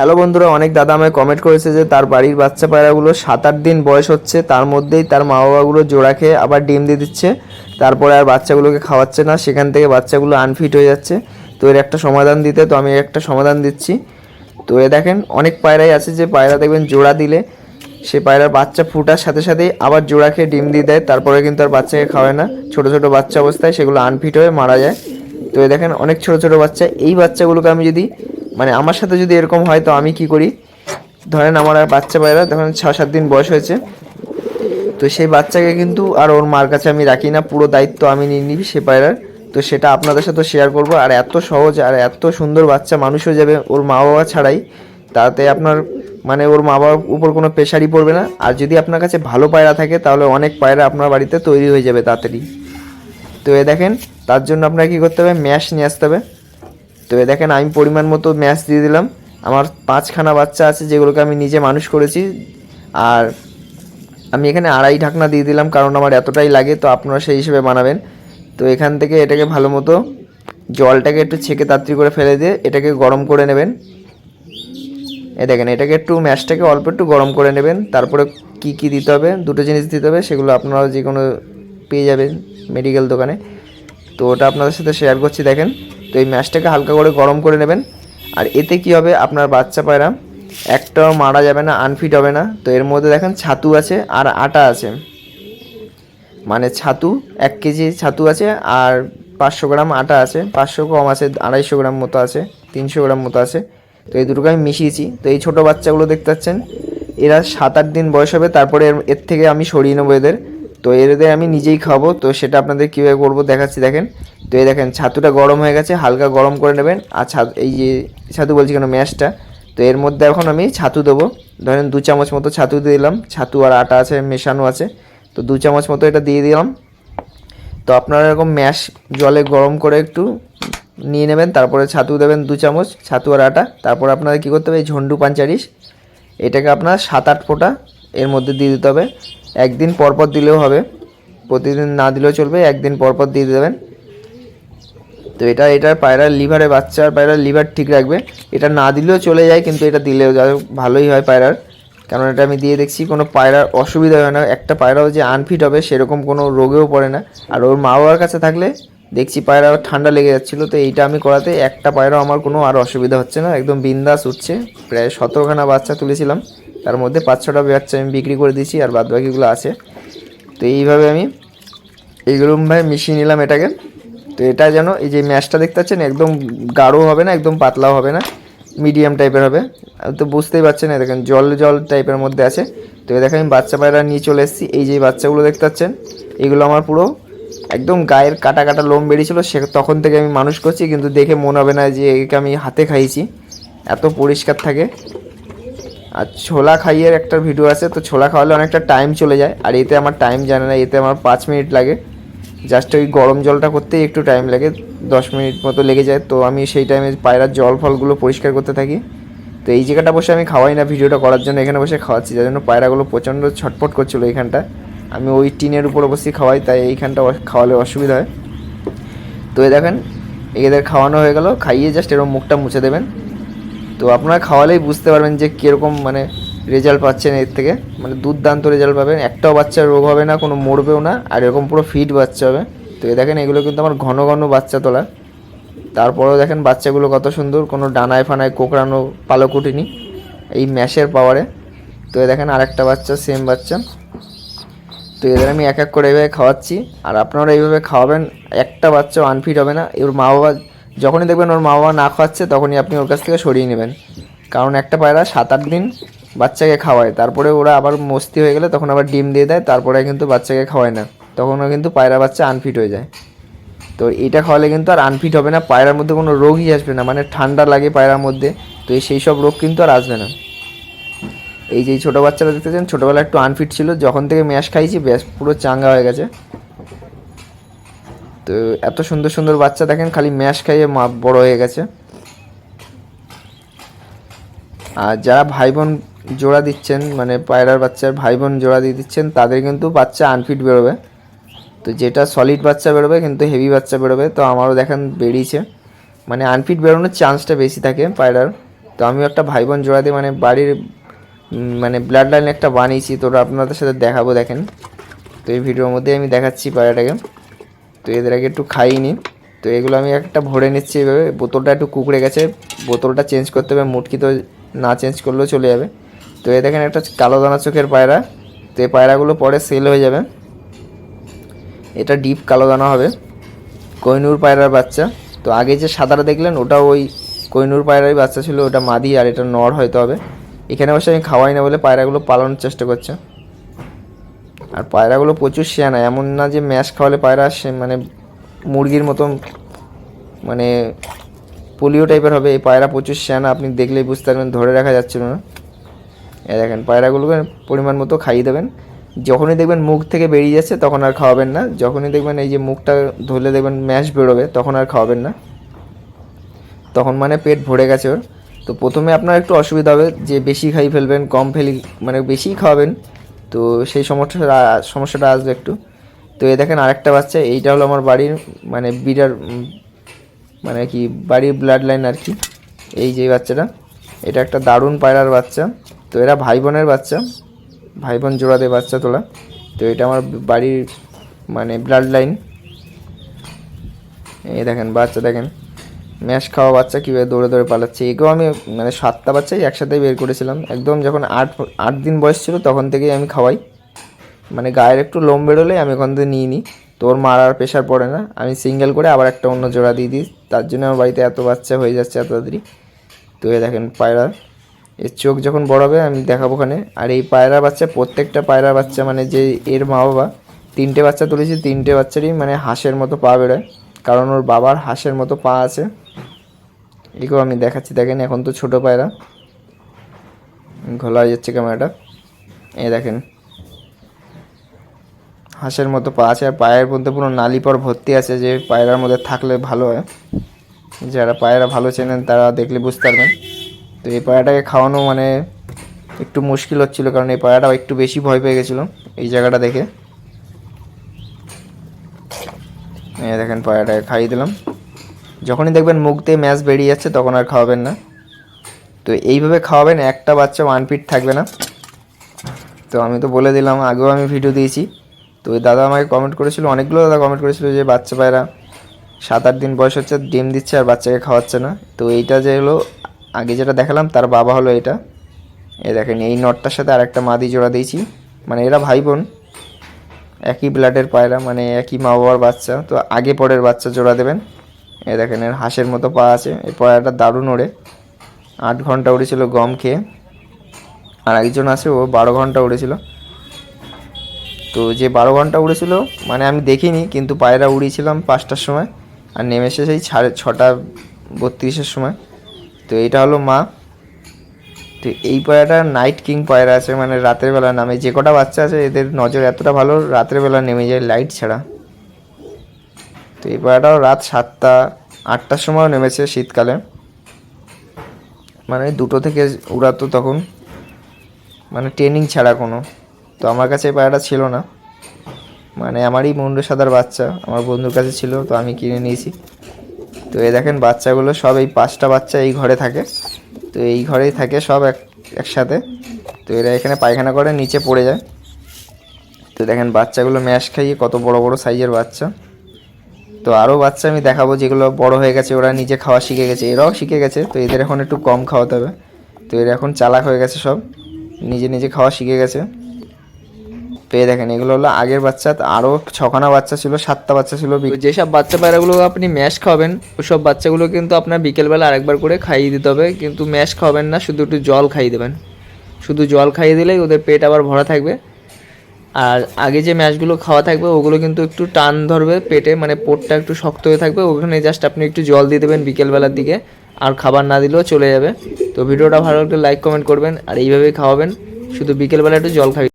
Hello বন্ধুরা, অনেক দাদা আমায় কমেন্ট করেছে যে তার বাড়ির বাচ্চা পায়রাগুলো সাত আট দিন বয়স হচ্ছে, তার মধ্যেই তার মা বাবাগুলো জোড়া খেয়ে আবার ডিম দিয়ে দিচ্ছে। তারপরে আর বাচ্চাগুলোকে খাওয়াচ্ছে না, সেখান থেকে বাচ্চাগুলো আনফিট হয়ে যাচ্ছে। তো এর একটা সমাধান দিতে, তো আমি এর একটা সমাধান দিচ্ছি। তো এ দেখেন, অনেক পায়রাই আছে যে পায়রা দেখবেন জোড়া দিলে, সে পায়রার বাচ্চা ফুটার সাথে সাথেই আবার জোড়া খেয়ে ডিম দিয়ে দেয়, তারপরে কিন্তু আর বাচ্চাকে খাওয়ায় না। ছোট ছোট বাচ্চা অবস্থায় সেগুলো আনফিট হয়ে মারা যায়। তো এ দেখেন, অনেক ছোট ছোট বাচ্চা। এই বাচ্চাগুলোকে আমি যদি মানে আমার সাথে যদি এরকম হয়, তো আমি কি করি? ধরেন আমার আর বাচ্চা পায়রা তখন ছ সাত দিন বয়স হয়েছে, তো সেই বাচ্চাকে কিন্তু আর ওর মার কাছে আমি রাখি না, পুরো দায়িত্ব আমি নিয়ে নিবি সে পায়রার। তো সেটা আপনাদের সাথে শেয়ার করব। আর এত সহজ আর এত সুন্দর বাচ্চা মানুষ হয়ে যাবে ওর মা বাবা ছাড়াই, তাতে আপনার মানে ওর মা বাবার উপর কোনো প্রেশারই পড়বে না। আর যদি আপনার কাছে ভালো পায়রা থাকে, তাহলে অনেক পায়রা আপনার বাড়িতে তৈরি হয়ে যাবে তাড়াতাড়ি। তো এ দেখেন, তার জন্য আপনাকে কী করতে হবে? ম্যাশ নিয়ে আসতে হবে। তো দেখেন, আমি পরিমাণ মতো ম্যাশ দিয়ে দিলাম। আমার পাঁচখানা বাচ্চা আছে যেগুলোকে আমি নিজে মানুষ করেছি। আর আমি এখানে আড়াই ঢাকনা দিয়ে দিলাম, কারণ আমার এতটাই লাগে, তো আপনারা সেই হিসেবে বানাবেন। তো এখান থেকে এটাকে ভালো মতো জলটাকে একটু ছেঁকে তাড়াতাড়ি করে ফেলে দিয়ে এটাকে গরম করে নেবেন। এ দেখেন, এটাকে একটু ম্যাশটাকে অল্প একটু গরম করে নেবেন। তারপরে কি কি দিতে হবে, দুটো জিনিস দিতে হবে, সেগুলো আপনারা যে কোনো পেয়ে যাবেন মেডিকেল দোকানে। তো ওটা আপনাদের সাথে শেয়ার করছি, দেখেন। তো এই ম্যাশটাকে হালকা করে গরম করে নেবেন। আর এতে কি হবে? আপনার বাচ্চা পায়রা একটাও মারা যাবে না আনফিট হবে না। তো এর মধ্যে দেখেন ছাতু আছে আর আটা আছে। মানে ছাতু, এক কেজি ছাতু আছে আর পাঁচশো গ্রাম আটা আছে। পাঁচশো কম আছে, আড়াইশো গ্রাম মতো আছে, তিনশো গ্রাম মতো আছে। তো এই দুটোকে আমি মিশিয়েছি। তো এই ছোটো বাচ্চাগুলো দেখতে পাচ্ছেন, এরা সাত আট দিন বয়স হবে, তারপরে এর- থেকে আমি সরিয়ে নেব এদের। তো এদের আমি নিজেই খাব। তো সেটা আপনাদের কীভাবে করব দেখাচ্ছি, দেখেন। তো এই দেখেন, ছাতুটা গরম হয়ে গেছে, হালকা গরম করে নেবেন। আর ছা এই যে ছাতু বলছি কেন, ম্যাশটা? তো এর মধ্যে এখন আমি ছাতু দেবো। ধরেন দু চামচ মতো ছাতু দিয়ে দিলাম। ছাতু আর আটা আছে, মেশানো আছে। তো দু চামচ মতো এটা দিয়ে দিলাম। তো আপনারা এরকম ম্যাশ জলে গরম করে একটু নিয়ে নেবেন, তারপরে ছাতু দেবেন দু চামচ, ছাতু আর আটা। তারপর আপনাদের কী করতে হবে, এই ঝন্ডু পাঞ্চারিস এটাকে আপনার সাত আট ফোঁটা এর মধ্যে দিয়ে দিতে হবে। একদিন পরপর দিলেও হবে, প্রতিদিন না দিলেও চলবে, একদিন পরপর দিয়ে দেবেন। তো এটা এটার পায়রার লিভারে বাচ্চার পায়রার লিভার ঠিক রাখবে। এটা না দিলেও চলে যায়, কিন্তু এটা দিলেও যা ভালোই হয় পায়রার। কারণ এটা আমি দিয়ে দেখছি, কোনো পায়রার অসুবিধা হয় না। একটা পায়রাও যে আনফিট হবে, সেরকম কোনো রোগেও পড়ে না। আর ওর মা বাবার কাছে থাকলে, দেখছি পায়রা ঠান্ডা লেগে যাচ্ছিল, তো এইটা আমি করাতে একটা পায়রাও আমার কোনো আর অসুবিধা হচ্ছে না। একদম বিন্দাস উঠছে। প্রায় সতেরোখানা বাচ্চা তুলেছিলাম। তার মধ্যে পাঁচ ছটা বাচ্চা আমি বিক্রি করে দিয়েছি, আর বাদবাকিগুলো আছে। তো এইভাবে আমি এইগুলোভাবে মিশিয়ে নিলাম এটাকে। তো এটা যেন এই যে ম্যাশটা দেখতে পাচ্ছেন, একদম গাঢ় হবে না, একদম পাতলাও হবে না মিডিয়াম টাইপের হবে। তো বুঝতেই পারছেন না, দেখেন জল জল টাইপের মধ্যে আছে। তো দেখেন আমি বাচ্চা পায়রা নিয়ে চলে এসেছি, এই যে বাচ্চাগুলো দেখতে পাচ্ছেন, এগুলো আমার পুরো একদম গায়ের কাটা কাটা লোম বেরিয়েছিল, সে তখন থেকে আমি মানুষ করছি, কিন্তু দেখে মনে হবে না যে একে আমি হাতে খাইছি। এত পরিষ্কার থাকে। আর ছোলা খাইয়ের একটা ভিডিও আছে, তো ছোলা খাওয়ালে অনেকটা টাইম চলে যায়, আর এতে আমার টাইম জানে না, এতে আমার পাঁচ মিনিট লাগে। জাস্ট ওই গরম জলটা করতেই একটু টাইম লাগে, দশ মিনিট মতো লেগে যায়। তো আমি সেই টাইমে পায়রার জল ফলগুলো পরিষ্কার করতে থাকি। তো এই জায়গাটা বসে আমি খাওয়াই না ভিডিওটা করার জন্য এখানে বসে খাওয়াচ্ছি। যার জন্য পায়রাগুলো প্রচণ্ড ছটফট করছিল এইখানটা আমি ওই টিনের উপর বসে খাওয়াই, তাই এইখানটা খাওয়ালে অসুবিধা হয়। তো এই দেখেন, এদের খাওয়ানো হয়ে গেল। খাইয়ে জাস্ট এরকম মুখটা মুছে দেবেন। তো আপনারা খাওয়ালেই বুঝতে পারবেন যে কীরকম মানে রেজাল্ট পাচ্ছেন এর থেকে। মানে দুর্দান্ত রেজাল্ট পাবেন। একটাও বাচ্চার রোগ হবে না, কোনো মরবেও না, আর এরকম পুরো ফিট বাচ্চা হবে। তো এ দেখেন, এগুলো কিন্তু আমার ঘন ঘন বাচ্চা তোলা তারপরেও দেখেন বাচ্চাগুলো কত সুন্দর, কোনো ডানায় ফানায় কোকড়ানো পালক উঠেনি এই ম্যাশের পাওয়ারে তো এ দেখেন, আরেকটা বাচ্চা সেম বাচ্চা। তো এদের আমি এক এক করে এইভাবে খাওয়াচ্ছি। আর আপনারা এইভাবে খাওয়াবেন, একটা বাচ্চাও আনফিট হবে না। ওর মা বাবা, যখনই দেখবেন ওর মা বাবা না খাওয়াচ্ছে, তখনই আপনি ওর কাছ থেকে সরিয়ে নেবেন। কারণ একটা পায়রা সাত আট দিন বাচ্চাকে খাওয়ায়। তারপরে ওরা আবার মস্তি হয়ে গেলে তখন আবার ডিম দিয়ে দেয়, তারপরে কিন্তু বাচ্চাকে খাওয়ায় না। তখনও কিন্তু পায়রা বাচ্চা আনফিট হয়ে যায়। তো এটা খাওয়ালে কিন্তু আর আনফিট হবে না, পায়রার মধ্যে কোনো রোগই আসবে না মানে ঠান্ডা লাগে পায়রার মধ্যে, তো এই সেই সব রোগ কিন্তু আর আসবে না। এই যে ছোটো বাচ্চারা দেখতেছেন ছোটোবেলা একটু আনফিট ছিল, যখন থেকে ম্যাশ খাইছি, ব্যাস পুরো চাঙ্গা হয়ে গেছে। তো এত সুন্দর সুন্দর বাচ্চা দেখেন, খালি ম্যাশ খাইয়ে বড় হয়ে গেছে। আর যারা ভাই বোন জোড়া দিচ্ছেন মানে পায়রার বাচ্চার ভাই বোন জোড়া দিয়ে দিচ্ছেন, তাদের কিন্তু বাচ্চা আনফিট বেরোবে। তো যেটা সলিড বাচ্চা বেরোবে, কিন্তু হেভি বাচ্চা বেরোবে, তো আমারও দেখেন বেরিয়েছে। মানে আনফিট বেরোনোর চান্সটা বেশি থাকে পায়রার। তো আমিও একটা ভাই বোন জোড়া দিয়ে মানে বাড়ির মানে ব্লাড লাইন একটা বানিয়েছি, তো আপনাদের সাথে দেখাবো, দেখেন। তো এই ভিডিওর মধ্যে আমি দেখাচ্ছি পায়রাটাকে। তো এদের আগে একটু খাইনি তো এগুলো আমি একটা ভরে নিচ্ছি এভাবে, বোতলটা একটু কুকড়ে গেছে, বোতলটা চেঞ্জ করতে হবে, মুটকি তো না চেঞ্জ করলেও চলে যাবে। তো এ দেখেন একটা কালো দানা চোখের পায়রা। তো এই পায়রাগুলো পরে সেল হয়ে যাবে। এটা ডিপ কালো দানা হবে। কোহিনুর পায়রার বাচ্চা। তো আগে যে সাদাটা দেখলেন ওটা ওই কোহিনুর পায়রারই বাচ্চা ছিল, ওটা মাদি আর এটা নর হয়তো হবে। এখানে অবশ্যই আমি খাওয়াই না বলে পায়রাগুলো পালানোর চেষ্টা করছে। আর পায়রাগুলো প্রচুর শেয়ানা, এমন না যে ম্যাশ খাওয়ালে পায়রা সে মানে মুরগির মতন মানে পোলিও টাইপের হবে। এই পায়রা প্রচুর শেয়ানা, আপনি দেখলেই বুঝতে পারবেন, ধরে রাখা যাচ্ছিল না। এই দেখেন, পায়রাগুলোকে পরিমাণ মতো খাইয়ে দেবেন। যখনই দেখবেন মুখ থেকে বেরিয়ে যাচ্ছে, তখন আর খাওয়াবেন না। যখনই দেখবেন এই যে মুখটা ধরলে দেখবেন ম্যাশ বেরোবে, তখন আর খাওয়াবেন না। তখন মানে পেট ভরে গেছে ওর। তো প্রথমে আপনার একটু অসুবিধা হবে যে বেশি খাই ফেলবেন, কম ফেলি মানে বেশিই খাওয়াবেন। তো সেই সমস্যাটা সমস্যাটা আসবে একটু। তো এ দেখেন আরেকটা বাচ্চা, এইটা হলো আমার বাড়ির মানে বিড়ার মানে কি, বাড়ির ব্লাড লাইন আর কি। এই যে বাচ্চাটা, এটা একটা দারুণ পায়রার বাচ্চা। তো এরা ভাই বোনের বাচ্চা। ভাই বোন জোড়াতে বাচ্চা তোলা। তো এটা আমার বাড়ির মানে ব্লাড লাইন এই দেখেন, বাচ্চা দেখেন। ম্যাশ খাওয়া বাচ্চা কীভাবে দৌড়ে দৌড়ে পালাচ্ছে। একেও আমি মানে সাতটা বাচ্চাই একসাথেই বের করেছিলাম। একদম যখন আট আট দিন বয়স ছিল, তখন থেকেই আমি খাওয়াই। মানে গায়ের একটু লোম বেরোলে আমি ওখান থেকে নিয়ে নিই। তো ওর মারার প্রেশার পড়ে না। আমি সিঙ্গেল করে আবার একটা অন্য জোড়া দিয়ে দিই। তার জন্য আমার বাড়িতে এত বাচ্চা হয়ে যাচ্ছে এত তাড়াতাড়ি। তো এই দেখেন পায়রা। এর চোখ যখন বড় হবে, আমি দেখাবো ওখানে। আর এই পায়রা বাচ্চা, প্রত্যেকটা পায়রা বাচ্চা মানে যে এর মা বাবা তিনটে বাচ্চা তুলেছি, তিনটে বাচ্চারই মানে হাঁসের মতো পা বেরোয়। কারণ ওর বাবার হাঁসের মতো পা আছে। এগুলো আমি দেখাচ্ছি, দেখেন এখন তো ছোট পায়রা। ঘোলা হয়ে যাচ্ছে ক্যামেরাটা। এই দেখেন। হাঁসের মতো পা আছে, আর পায়ের মধ্যে পুরো নালিপর ভর্তি আছে, যে পায়রার মধ্যে থাকলে ভালো হয়। যারা পায়রা ভালো চেনেন, তারা দেখলে বুঝতে পারবেন। তো এই পায়রাটাকে খাওয়ানো মানে একটু মুশকিল হচ্ছিল, কারণ এই পায়রাটা একটু বেশি ভয় পেয়ে গেছিল এই জায়গাটা দেখে। এই দেখেন পায়রাটাকে খাইয়ে দিলাম। যখনই দেখবেন মুখ দিয়ে ম্যাচ বেরিয়ে যাচ্ছে, তখন আর খাওয়াবেন না। তো এইভাবে খাওয়াবেন, একটা বাচ্চা ওয়ান পিট থাকবে না। তো আমি তো বলে দিলাম, আগেও আমি ভিডিও দিয়েছি। তো ওই দাদা আমাকে কমেন্ট করেছিল, অনেকগুলো দাদা কমেন্ট করেছিল যে বাচ্চা পায়রা সাত আট দিন বয়স হচ্ছে, ডিম দিচ্ছে আর বাচ্চাকে খাওয়াচ্ছে না। তো এইটা যে হলো আগে যেটা দেখালাম, তার বাবা হলো এটা। এ দেখেন, এই নটটার সাথে আর একটা মাদি জোড়া দিয়েছি। মানে এরা ভাই বোন একই ব্লাডের পায়রা মানে একই মা বাবার বাচ্চা, তো আগে পরের বাচ্চা জোড়া দেবেন। এ দেখেন, এর হাঁসের মতো পা আছে এই পায়রাটা দারুণ ওড়ে। আট ঘণ্টা উড়েছিল গম খেয়ে। আর একজন আছে, ও বারো ঘণ্টা উড়েছিল। তো যে বারো ঘণ্টা উড়েছিল মানে আমি দেখিনি, কিন্তু পায়রা উড়িয়েছিলাম পাঁচটার সময়, আর নেমে এসে সেই সাড়ে ছটা বত্রিশের সময়। তো এইটা হলো মা। তো এই পায়রাটা নাইট কিং পায়রা আছে মানে রাতের বেলা নামে। যে কটা বাচ্চা আছে, এদের নজর এতটা ভালো, রাতের বেলা নেমে যায় লাইট ছাড়া। তো এই পায়রাটাও রাত সাতটা, আটটার সময়ও নেমেছে শীতকালে। মানে দুটো থেকে উড়াতো তখন। মানে ট্রেনিং ছাড়া কোনো। তো আমার কাছে এই পায়রাটা ছিল না। মানে আমারই মুন্ডু সাদার বাচ্চা, আমার বন্ধুর কাছে ছিল, তো আমি কিনে নিয়েছি। তো এই দেখেন বাচ্চাগুলো সব এই পাঁচটা বাচ্চা এই ঘরে থাকে। তো এই ঘরেই থাকে সব এক একসাথে। তো এরা এখানে পায়খানা করে, নিচে পড়ে যায়। তো দেখেন বাচ্চাগুলো ম্যাশ খাইয়ে কত বড় বড় সাইজের বাচ্চা। তো আরও বাচ্চা আমি দেখাবো যেগুলো বড় হয়ে গেছে, ওরা নিজে খাওয়া শিখে গেছে, এরাও শিখে গেছে। তো এদের এখন একটু কম খাওয়াতে হবে। তো এরা এখন চালাক হয়ে গেছে সব। নিজে নিজে খাওয়া শিখে গেছে। এই দেখেন, এগুলো হলো আগের বাচ্চা আরও ছখানা বাচ্চা ছিল, সাতটা বাচ্চা ছিল যেসব বাচ্চা পায়রাগুলো আপনি ম্যাশ খাওয়াবেন, ওসব বাচ্চাগুলো কিন্তু আপনার বিকেলবেলা আরেকবার করে খাইয়ে দিতে হবে, কিন্তু ম্যাশ খাওয়াবেন না, শুধু একটু জল খাইয়ে দেবেন। শুধু জল খাইয়ে দিলেই ওদের পেট আবার ভরা থাকবে। আর আগে যে ম্যাশগুলো খাওয়া থাকবে, ওগুলো কিন্তু একটু টান ধরবে পেটে মানে পোটটা একটু শক্ত হয়ে থাকবে, ওখানে জাস্ট আপনি একটু জল দিয়ে দেবেন বিকেলবেলার দিকে, আর খাবার না দিলেও চলে যাবে। তো ভিডিওটা ভালো লাগলে লাইক কমেন্ট করবেন, আর এইভাবেই খাওয়াবেন, শুধু বিকেলবেলা একটু জল খাই